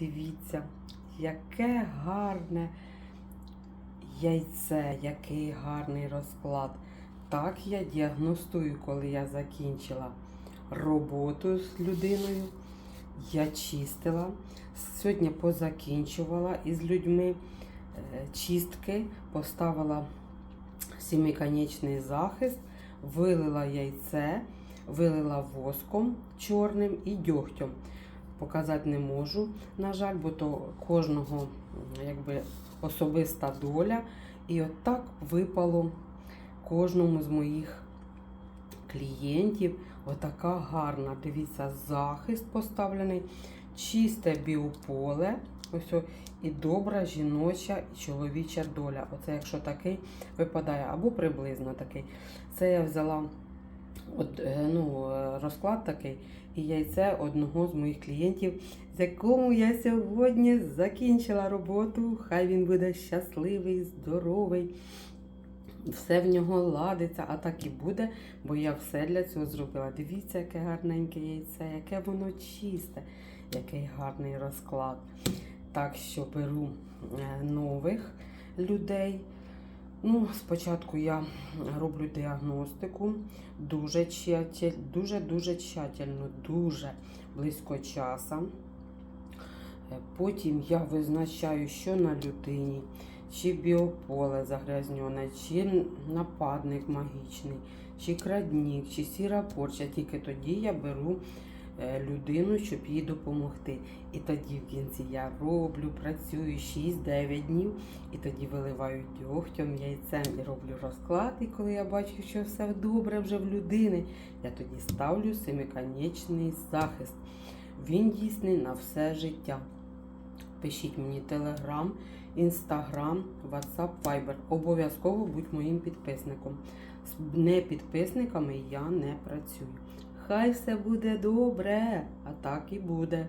Дивіться, яке гарне яйце, який гарний розклад. Так я діагностую, коли я закінчила роботу з людиною. Я чистила. Сьогодні позакінчувала із людьми е, чистки, поставила сімиконечний захист, вилила яйце, вилила воском чорним і дьогтем. Показати не можу, на жаль, бо то кожного якби, особиста доля. І от так випало кожному з моїх клієнтів. Отака гарна, дивіться, захист поставлений, чисте біополе. Ось о, і добра жіноча і чоловіча доля. Оце якщо такий випадає, або приблизно такий. Це я взяла от, е, ну, е, розклад такий і яйце одного з моїх клієнтів, з якому я сьогодні закінчила роботу. Хай він буде щасливий, здоровий. Все в нього ладиться, а так і буде, бо я все для цього зробила. Дивіться, яке гарненьке яйце, яке воно чисте, який гарний розклад. Так що беру е, нових людей. Ну, спочатку я роблю діагностику дуже тщательно, дуже дуже тщательно, дуже близько часу. Е, Потім я визначаю, що на людині, чи біополе загрязнене, чи нападник магічний, чи крадник, чи сіра порча. Тільки тоді я беру людину, щоб їй допомогти. І тоді в кінці я роблю, працюю 6-9 днів, і тоді виливаю дьогтем, яйцем і роблю розклад. І коли я бачу, що все добре вже в людини, я тоді ставлю семиконечний захист. Він дійсний на все життя. Пишіть мені телеграм, інстаграм, ватсап, вайбер. Обов'язково будь моїм підписником. З непідписниками я не працюю. Хай все буде добре, а так і буде.